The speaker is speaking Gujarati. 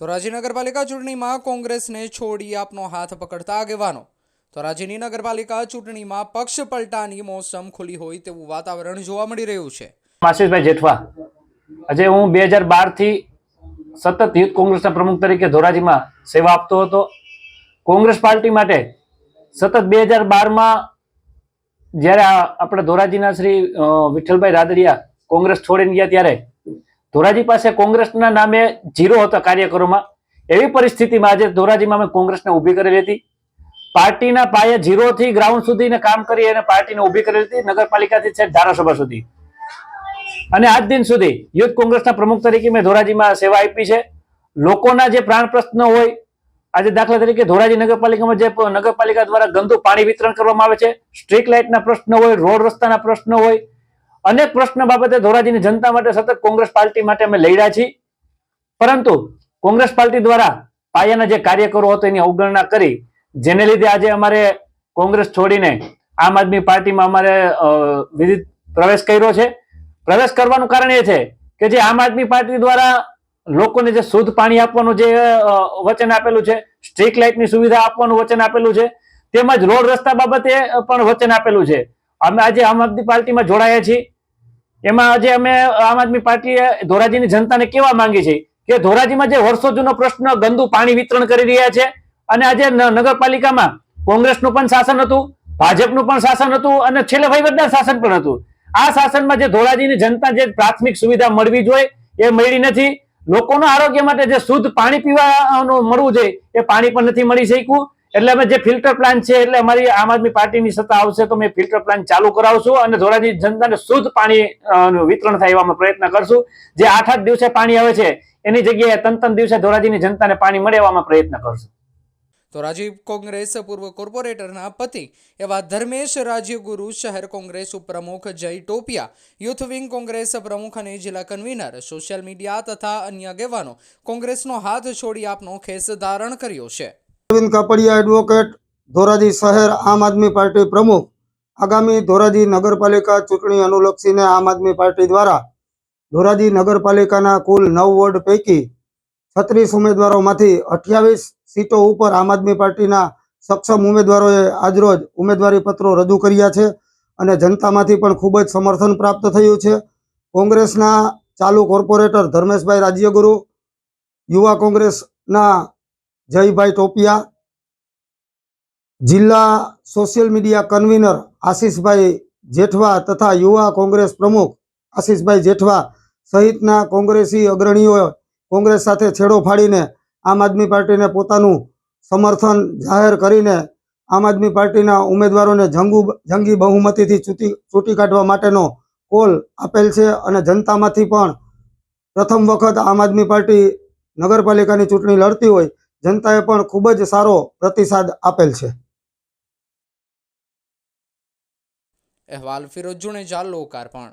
તો રાજી નગરપાલિકા ચૂંટણીમાં કોંગ્રેસને છોડી આપનો હાથ પકડતા આગેવાનો. તો રાજ્યની નગરપાલિકા ચૂંટણીમાં પક્ષ પલટાની મોસમ ખુલી હોય તેવું વાતાવરણ જોવા મળી રહ્યું છે. આશીષભાઈ જેઠવા, આજે હું બે હજાર બારથી સતત યુથ કોંગ્રેસના પ્રમુખ તરીકે ધોરાજીમાં સેવા આપતો હતો. કોંગ્રેસ પાર્ટી માટે સતત બે હજાર બારમાં જ્યારે આપણે ધોરાજીના શ્રી વિઠ્ઠલભાઈ રાદડિયા કોંગ્રેસ છોડીને ગયા ત્યારે ધોરાજી પાસે કોંગ્રેસના નામે જીરો હતા કાર્યકરોમાં. એવી પરિસ્થિતિમાં આજે ધોરાજીમાં અમે કોંગ્રેસને ઊભી કરેલી હતી. પાર્ટીના પાયે જીરોથી ગ્રાઉન્ડ સુધીને કામ કરી અને પાર્ટીને ઊભી કરેલી હતી નગરપાલિકાથી છેક ધારાસભા સુધી. અને આજ દિન સુધી યુથ કોંગ્રેસના પ્રમુખ તરીકે મેં ધોરાજીમાં સેવા આપી છે. લોકોના જે પ્રાણ પ્રશ્ન હોય, આજે દાખલા તરીકે ધોરાજી નગરપાલિકામાં જે નગરપાલિકા દ્વારા ગંદુ પાણી વિતરણ કરવામાં આવે છે. સ્ટ્રીટ લાઇટના પ્રશ્ન હોય, રોડ રસ્તાના પ્રશ્ન હોય અનેક પ્રશ્ન બાબતે ધોરાજીની જનતા માટે સતત કોંગ્રેસ પાર્ટી માટે અમે લડ્યા છીએ. પરંતુ કોંગ્રેસ પાર્ટી દ્વારા પાયાના જે કાર્યકરો હતો એની અવગણના કરી, જેને લીધે આજે અમારે કોંગ્રેસ છોડીને આમ આદમી પાર્ટીમાં અમારે વિવિધ પ્રવેશ કર્યો છે. પ્રવેશ કરવાનું કારણ એ છે કે જે આમ આદમી પાર્ટી દ્વારા લોકોને જે શુદ્ધ પાણી આપવાનું જે વચન આપેલું છે, સ્ટ્રીટ લાઇટની સુવિધા આપવાનું વચન આપેલું છે, તેમજ રોડ રસ્તા બાબતે પણ વચન આપેલું છે. અમે આજે આમ આદમી પાર્ટીમાં જોડાયા છીએ. એમાં આજે અમે આમ આદમી પાર્ટીએ ધોરાજીની જનતાને કેવા માંગી છે? કે ધોરાજીમાં જે વર્ષો જૂનો પ્રશ્ન ગંદુ પાણી વિતરણ કરી રહ્યા છે અને આજે નગરપાલિકામાં કોંગ્રેસનું પણ શાસન હતું, ભાજપનું પણ શાસન હતું અને છેલ્લે વહીવટદાર શાસન પણ હતું. આ શાસનમાં જે ધોરાજીની જનતા જે પ્રાથમિક સુવિધા મળવી જોઈએ એ મળી નથી. લોકોના આરોગ્ય માટે જે શુદ્ધ પાણી પીવાનું મળવું જોઈએ એ પાણી પણ નથી મળી શક્યું. એટલે અમે જે ફિલ્ટર પ્લાન છે, એટલે અમારી આમ આદમી પાર્ટીની સત્તા આવશે તો અમે ફિલ્ટર પ્લાન ચાલુ કરાવશું અને ધોરાજી જનતાને શુદ્ધ પાણી વિતરણ થાય એવા અમે પ્રયત્ન કરશું. જે આઠ આઠ દિવસે પાણી આવે છે, એની જગ્યાએ ત્રણ ત્રણ દિવસે ધોરાજીની જનતાને પાણી મળે એવા અમે પ્રયત્ન કરશું. તો રાજીવ કોંગ્રેસ પૂર્વ કોર્પોરેટરના પતિ એવા ધર્મેશ રાજ્યગુરુ શહેર કોંગ્રેસ ઉપપ્રમુખ જય ટોપિયા, યુથ વિંગ કોંગ્રેસ પ્રમુખ અને જિલ્લા કન્વીનર, સોશિયલ મીડિયા તથા અન્ય આગેવાનો કોંગ્રેસનો હાથ છોડી આપનો ખેસ ધારણ કર્યો છે. અરવિંદ કાપડિયા એડવોકેટ ધોરાજી શહેર આમ આદમી પાર્ટી પ્રમુખ. આગામી ધોરાજી નગરપાલિકા ચૂંટણી અનુલક્ષીને આમ આદમી પાર્ટી દ્વારા ધોરાજી નગરપાલિકાના કુલ નવ વોર્ડ પૈકી છત્રીસ ઉમેદવારોમાંથી અઠ્યાવીસ સીટો ઉપર આમ આદમી પાર્ટીના સક્ષમ ઉમેદવારોએ આજરોજ ઉમેદવારી પત્રો રજૂ કર્યા છે અને જનતામાંથી પણ ખૂબ જ સમર્થન પ્રાપ્ત થયું છે. કોંગ્રેસના ચાલુ કોર્પોરેટર ધર્મેશભાઈ રાજ્યગુરુ, યુવા કોંગ્રેસના જયભાઈ ટોપિયા, જિલ્લા social media convener Ashishbhai Jethwa તથા યુવા કોંગ્રેસ પ્રમુખ આશીષભાઈ જેઠવા સહિતના કોંગ્રેસી અગ્રણીઓ કોંગ્રેસ સાથે છેડો ફાડીને આમ આદમી પાર્ટીને પોતાનું સમર્થન જાહેર કરીને આમ આદમી પાર્ટીના ઉમેદવારોને જંગુ જંગી બહુમતીથી ચૂંટી ચૂંટી કાઢવા માટેનો કોલ આપેલ છે અને જનતામાંથી પણ પ્રથમ વખત આમ આદમી પાર્ટી નગરપાલિકાની ચૂંટણી લડતી હોય જનતાએ પણ ખૂબ જ સારો પ્રતિસાદ આપેલ છે. અહેવાલ ફિરોજ જુણેજા લોકાર્પણ